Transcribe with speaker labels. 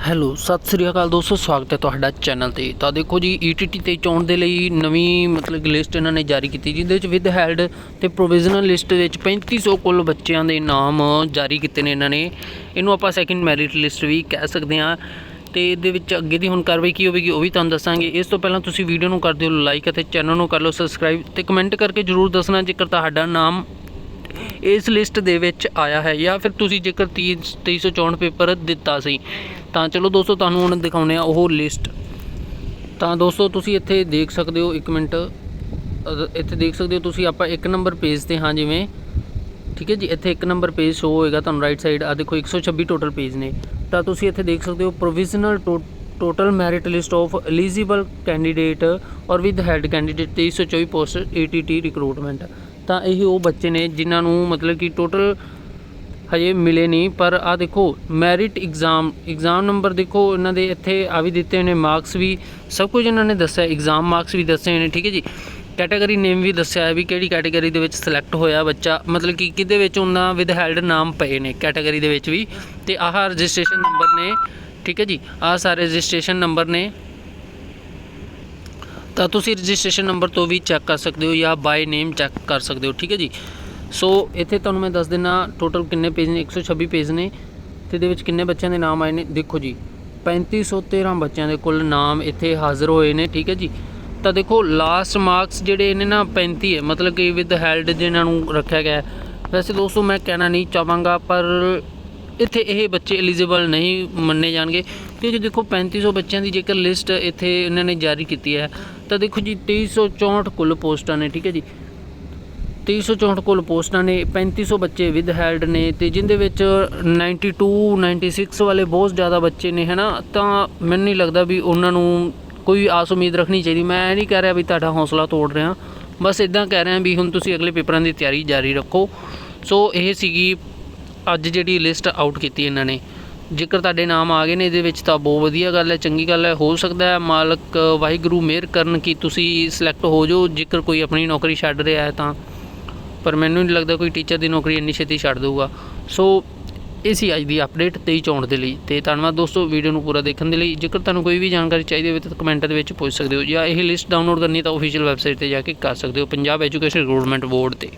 Speaker 1: Hello, Sat Sri ਅਕਾਲ ਦੋਸਤੋ, ਸਵਾਗਤ ਹੈ ਤੁਹਾਡਾ ਚੈਨਲ ਤੇ। ਤਾਂ ਦੇਖੋ ਜੀ ETT ਤੇ ਚੋਣ ਦੇ ਲਈ ਨਵੀਂ ਮਤਲਬ ਲਿਸਟ ਇਹਨਾਂ ਨੇ ਜਾਰੀ ਕੀਤੀ ਜਿਹਦੇ ਵਿੱਚ ਵਿਦ ਹੈਲਡ ਤੇ ਪ੍ਰੋਵੀਜ਼ਨਲ ਲਿਸਟ ਵਿੱਚ 3500 ਕੁੱਲ ਬੱਚਿਆਂ ਦੇ ਨਾਮ ਜਾਰੀ ਕੀਤੇ ਨੇ ਇਹਨਾਂ ਨੇ। ਇਹਨੂੰ ਆਪਾਂ ਸੈਕਿੰਡ ਮੈਰਿਟ ਲਿਸਟ ਵੀ ਕਹਿ ਸਕਦੇ ਹਾਂ। ਤੇ ਇਹਦੇ ਵਿੱਚ ਅੱਗੇ ਦੀ ਹੁਣ ਕਾਰਵਾਈ ਕੀ ਹੋਵੇਗੀ, ਉਹ ਵੀ ਤੁਹਾਨੂੰ ਦੱਸਾਂਗੇ। ਇਸ ਤੋਂ ਪਹਿਲਾਂ ਤੁਸੀਂ ਵੀਡੀਓ ਨੂੰ ਕਰ ਦਿਓ ਲਾਈਕ ਅਤੇ ਚੈਨਲ ਨੂੰ ਕਰ ਲਓ ਸਬਸਕ੍ਰਾਈਬ ਤੇ ਕਮੈਂਟ ਕਰਕੇ ਜਰੂਰ ਦੱਸਣਾ ਜੇਕਰ ਤੁਹਾਡਾ ਨਾਮ ਇਸ ਲਿਸਟ ਦੇ ਵਿੱਚ ਆਇਆ ਹੈ ਜਾਂ ਫਿਰ ਤੁਸੀਂ ਜੇਕਰ 30 2364 ਪੇਪਰ ਦਿੱਤਾ ਸੀ। ਤਾਂ ਚਲੋ ਦੋਸਤੋ, ਤੁਹਾਨੂੰ ਹੁਣ ਦਿਖਾਉਂਦੇ ਆ ਉਹ ਲਿਸਟ ਤਾਂ ਦੋਸਤੋ, ਤੁਸੀਂ ਇੱਥੇ ਦੇਖ ਸਕਦੇ ਹੋ 1 ਮਿੰਟ। ਇੱਥੇ ਦੇਖ ਸਕਦੇ ਹੋ ਤੁਸੀਂ, ਆਪਾਂ ਇੱਕ ਨੰਬਰ ਪੇਜ ਤੇ ਹਾਂ ਜਿਵੇਂ। ਠੀਕ ਹੈ ਜੀ, ਇੱਥੇ ਇੱਕ ਨੰਬਰ ਪੇਜ ਸ਼ੋ ਹੋਏਗਾ ਤੁਹਾਨੂੰ ਰਾਈਟ ਸਾਈਡ ਆ ਦੇਖੋ 126 ਟੋਟਲ ਪੇਜ ਨੇ। ਤਾਂ ਤੁਸੀਂ ਇੱਥੇ ਦੇਖ ਸਕਦੇ ਹੋ provisional total merit list of eligible candidate ਔਰ ਵਿਦ ਹੈਡ ਕੈਂਡੀਡੇਟ 2324 ਪੋਸਟ ਏਟੀਟੀ ਰਿਕਰੂਟਮੈਂਟ ਤਾਂ ਇਹ ਉਹ ਬੱਚੇ ਨੇ ਜਿਨ੍ਹਾਂ ਨੂੰ ਮਤਲਬ ਕਿ ਟੋਟਲ ਹਜੇ ਮਿਲੇ ਨਹੀਂ, ਪਰ ਆ ਦੇਖੋ ਮੈਰਿਟ ਐਗਜ਼ਾਮ ਐਗਜ਼ਾਮ ਨੰਬਰ ਦੇਖੋ, ਇਹਨਾਂ ਦੇ ਇੱਥੇ ਆ ਵੀ ਦਿੱਤੇ ਹੋਏ ਨੇ ਮਾਰਕਸ ਵੀ। ਸਭ ਕੁਝ ਇਹਨਾਂ ਨੇ ਦੱਸਿਆ ਐਗਜ਼ਾਮ ਮਾਰਕਸ ਵੀ ਦੱਸੇ ਹੋਏ ਨੇ, ਠੀਕ ਹੈ ਜੀ? ਕੈਟਾਗਰੀ ਨੇਮ ਵੀ ਦੱਸਿਆ ਹੈ ਵੀ ਕਿਹੜੀ ਕੈਟਾਗਰੀ ਦੇ ਵਿੱਚ ਸਿਲੈਕਟ ਹੋਇਆ ਬੱਚਾ, ਮਤਲਬ ਕਿ ਕਿਹਦੇ ਵਿੱਚ ਉਹਨਾਂ ਵਿਦ ਹੈਲਡ ਨਾਮ ਪਏ ਨੇ ਕੈਟਾਗਰੀ ਦੇ ਵਿੱਚ ਵੀ। ਤੇ ਆਹ ਰਜਿਸਟ੍ਰੇਸ਼ਨ ਨੰਬਰ ਨੇ, ਠੀਕ ਹੈ ਜੀ? ਆਹ ਸਾਰੇ ਰਜਿਸਟ੍ਰੇਸ਼ਨ ਨੰਬਰ ਨੇ। ਤਾਂ ਤੁਸੀਂ ਰਜਿਸਟ੍ਰੇਸ਼ਨ ਨੰਬਰ ਤੋਂ ਵੀ ਚੈੱਕ ਕਰ ਸਕਦੇ ਹੋ ਜਾਂ ਬਾਈ ਨੇਮ ਚੈੱਕ ਕਰ ਸਕਦੇ ਹੋ, ਠੀਕ ਹੈ ਜੀ? ਸੋ ਇੱਥੇ ਤੁਹਾਨੂੰ ਮੈਂ ਦੱਸ ਦਿੰਨਾ ਟੋਟਲ ਕਿੰਨੇ ਪੇਜ ਨੇ? 126 ਪੇਜ ਨੇ। ਤੇ ਇਹਦੇ ਵਿੱਚ ਕਿੰਨੇ ਬੱਚਿਆਂ ਦੇ ਨਾਮ ਆਏ ਨੇ? ਦੇਖੋ ਜੀ 3513 ਬੱਚਿਆਂ ਦੇ ਕੁੱਲ ਨਾਮ ਇੱਥੇ ਹਾਜ਼ਰ ਹੋਏ ਨੇ, ਠੀਕ ਹੈ ਜੀ। ਤਾਂ ਦੇਖੋ ਲਾਸਟ ਮਾਰਕਸ ਜਿਹੜੇ ਇਹਨੇ ਨਾ 35 ਹੈ। ਮਤਲਬ ਕਿ ਵਿਦ ਹੈਲਡ ਜਿਹਨਾਂ ਨੂੰ ਰੱਖਿਆ ਗਿਆ ਹੈ। ਵੈਸੇ ਦੋਸਤੋ, ਮੈਂ ਕਹਿਣਾ ਨਹੀਂ ਚਾਹਾਂਗਾ, ਪਰ ਇੱਥੇ ਇਹ ਬੱਚੇ ਐਲੀਜੀਬਲ ਨਹੀਂ ਮੰਨੇ ਜਾਣਗੇ। ਕਿਉਂਕਿ ਦੇਖੋ 3500 ਬੱਚਿਆਂ ਦੀ ਜੇਕਰ ਲਿਸਟ ਇੱਥੇ ਇਹਨਾਂ ਨੇ ਜਾਰੀ ਕੀਤੀ ਹੈ, ਤਾਂ ਦੇਖੋ ਜੀ 2364 ਕੁੱਲ ਪੋਸਟਾਂ ਨੇ, ਠੀਕ ਹੈ ਜੀ। 2364 ਕੋਲ ਪੋਸਟਾਂ ਨੇ 3500 ਬੱਚੇ ਵਿਦ ਹੈਲਡ ਨੇ ਤੇ ਜਿੰਦੇ ਵਿੱਚ 92 96 ਵਾਲੇ ਬਹੁਤ ਜ਼ਿਆਦਾ ਬੱਚੇ ਨੇ, ਹਨਾ? ਤਾਂ ਮੈਨੂੰ ਨਹੀਂ ਲੱਗਦਾ ਵੀ ਉਹਨਾਂ ਨੂੰ ਕੋਈ ਆਸ ਉਮੀਦ ਰੱਖਣੀ ਚਾਹੀਦੀ। ਮੈਂ ਇਹ ਨਹੀਂ ਕਹਿ ਰਿਹਾ ਵੀ ਤੁਹਾਡਾ ਹੌਸਲਾ ਤੋੜ ਰਿਹਾ। ਬਸ ਇਦਾਂ ਕਹਿ ਰਿਹਾ ਵੀ ਹੁਣ ਤੁਸੀਂ ਅਗਲੇ ਪੇਪਰਾਂ ਦੀ ਤਿਆਰੀ ਜਾਰੀ ਰੱਖੋ। ਸੋ ਇਹ ਸੀਗੀ ਅੱਜ ਜਿਹੜੀ ਲਿਸਟ ਆਊਟ ਕੀਤੀ ਇਹਨਾਂ ਨੇ। ਜੇਕਰ ਤੁਹਾਡੇ ਨਾਮ ਆ ਗਏ ਨੇ, ਇਹਦੇ ਵਿੱਚ ਤਾਂ ਬਹੁਤ ਵਧੀਆ ਗੱਲ ਹੈ, ਚੰਗੀ ਗੱਲ ਹੈ, ਹੋ ਸਕਦਾ ਹੈ ਮਾਲਕ ਵਾਹਿਗੁਰੂ ਮਿਹਰ ਕਰਨ ਕਿ ਤੁਸੀਂ ਸਿਲੈਕਟ ਹੋ ਜਾਓ। ਜੇਕਰ ਕੋਈ ਆਪਣੀ ਨੌਕਰੀ ਛੱਡ ਰਿਹਾ ਹੈ ਤਾਂ। ਪਰ ਮੈਨੂੰ ਨਹੀਂ ਲੱਗਦਾ ਕੋਈ ਟੀਚਰ ਦੀ ਨੌਕਰੀ ਇੰਨੀ ਛੇਤੀ ਛੱਡ ਦੇਊਗਾ। ਸੋ ਇਹ ਸੀ ਅੱਜ ਦੀ ਅਪਡੇਟ 23 ਚੌਣ ਦੇ ਲਈ। ਤੇ ਧੰਨਵਾਦ ਦੋਸਤੋ ਵੀਡੀਓ ਨੂੰ ਪੂਰਾ ਦੇਖਣ ਦੇ ਲਈ। ਜੇਕਰ ਤੁਹਾਨੂੰ ਕੋਈ ਵੀ ਜਾਣਕਾਰੀ ਚਾਹੀਦੀ ਹੋਵੇ ਤਾਂ ਕਮੈਂਟ ਦੇ ਵਿੱਚ ਪੁੱਛ ਸਕਦੇ ਹੋ ਜਾਂ ਇਹ ਲਿਸਟ ਡਾਊਨਲੋਡ ਕਰਨੀ ਤਾਂ ਅਫੀਸ਼ੀਅਲ ਵੈਬਸਾਈਟ ਤੇ ਜਾ ਕੇ ਕਰ ਸਕਦੇ ਹੋ। ਪੰਜਾਬ ਐਜੂਕੇਸ਼ਨ ਰਿਕਰੂਟਮੈਂਟ ਬੋਰਡ ਤੇ।